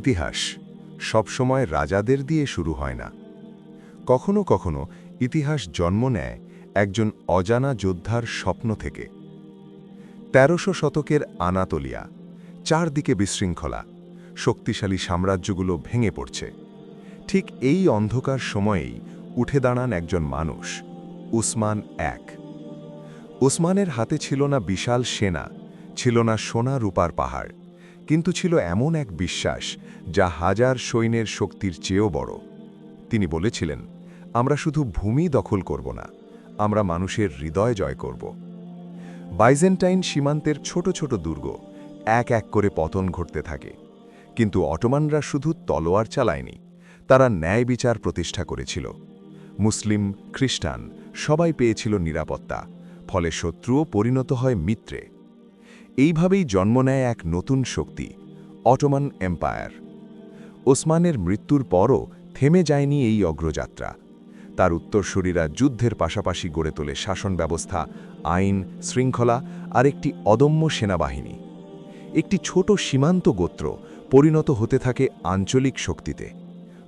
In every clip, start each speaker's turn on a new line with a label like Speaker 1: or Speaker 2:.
Speaker 1: ইতিহাস সবসময় রাজাদের দিয়ে শুরু হয় না। কখনো কখনো ইতিহাস জন্ম নেয় একজন অজানা যোদ্ধার স্বপ্ন থেকে। তেরোশো শতকের আনাতোলিয়া, চারদিকে বিশৃঙ্খলা, শক্তিশালী সাম্রাজ্যগুলো ভেঙে পড়ছে। ঠিক এই অন্ধকার সময়েই উঠে দাঁড়ান একজন মানুষ, উসমান এক। উসমানের হাতে ছিল না বিশাল সেনা, ছিল না সোনা রূপার পাহাড়। কিন্তু ছিল এমন এক বিশ্বাস যা হাজার সৈন্যের শক্তির চেয়েও বড়। তিনি বলেছিলেন, আমরা শুধু ভূমি দখল করব না, আমরা মানুষের হৃদয় জয় করব। বাইজেন্টাইন সীমান্তের ছোট ছোট দুর্গ এক এক করে পতন ঘটতে থাকে, কিন্তু অটোমানরা শুধু তলোয়ার চালায়নি, তারা ন্যায় বিচার প্রতিষ্ঠা করেছিল। মুসলিম, খ্রিস্টান সবাই পেয়েছিল নিরাপত্তা, ফলে শত্রুও পরিণত হয় মিত্রে। এইভাবেই জন্ম নেয় এক নতুন শক্তি, অটোমান এম্পায়ার। ওসমানের মৃত্যুর পরও থেমে যায়নি এই অগ্রযাত্রা। তার উত্তরসূরিরা যুদ্ধের পাশাপাশি গড়ে তোলে শাসন ব্যবস্থা, আইন শৃঙ্খলা আর একটি অদম্য সেনাবাহিনী। একটি ছোট সীমান্ত গোত্র পরিণত হতে থাকে আঞ্চলিক শক্তিতে।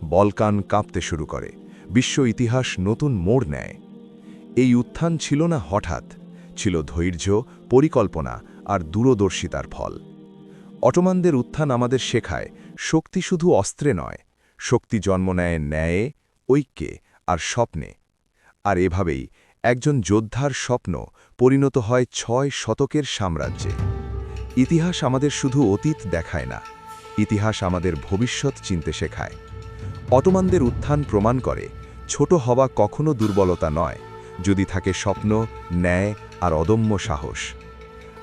Speaker 1: বলকান কাঁপতে শুরু করে, বিশ্ব ইতিহাস নতুন মোড় নেয়। এই উত্থান ছিল না হঠাৎ, ছিল ধৈর্য, পরিকল্পনা আর দূরদর্শিতার ফল। অটোমানদের উত্থান আমাদের শেখায়, শক্তি শুধু অস্ত্রে নয়, শক্তি জন্ম নেয় ন্যায়ে, ঐক্যে আর স্বপ্নে। আর এভাবেই একজন যোদ্ধার স্বপ্ন পরিণত হয় ছয় শতকের সাম্রাজ্যে। ইতিহাস আমাদের শুধু অতীত দেখায় না, ইতিহাস আমাদের ভবিষ্যৎ চিনতে শেখায়। অটোমানদের উত্থান প্রমাণ করে ছোট হওয়া কখনো দুর্বলতা নয়, যদি থাকে স্বপ্ন, ন্যায় আর অদম্য সাহস।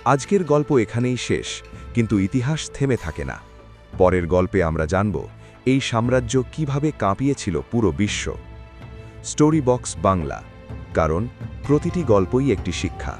Speaker 1: আজকের গল্প এখানেই শেষ, কিন্তু ইতিহাস থেমে থাকে না। পরের গল্পে আমরা জানব এই সাম্রাজ্য কীভাবে কাঁপিয়েছিল পুরো বিশ্ব। স্টোরি বক্স বাংলা, কারণ প্রতিটি গল্পই একটি শিক্ষা।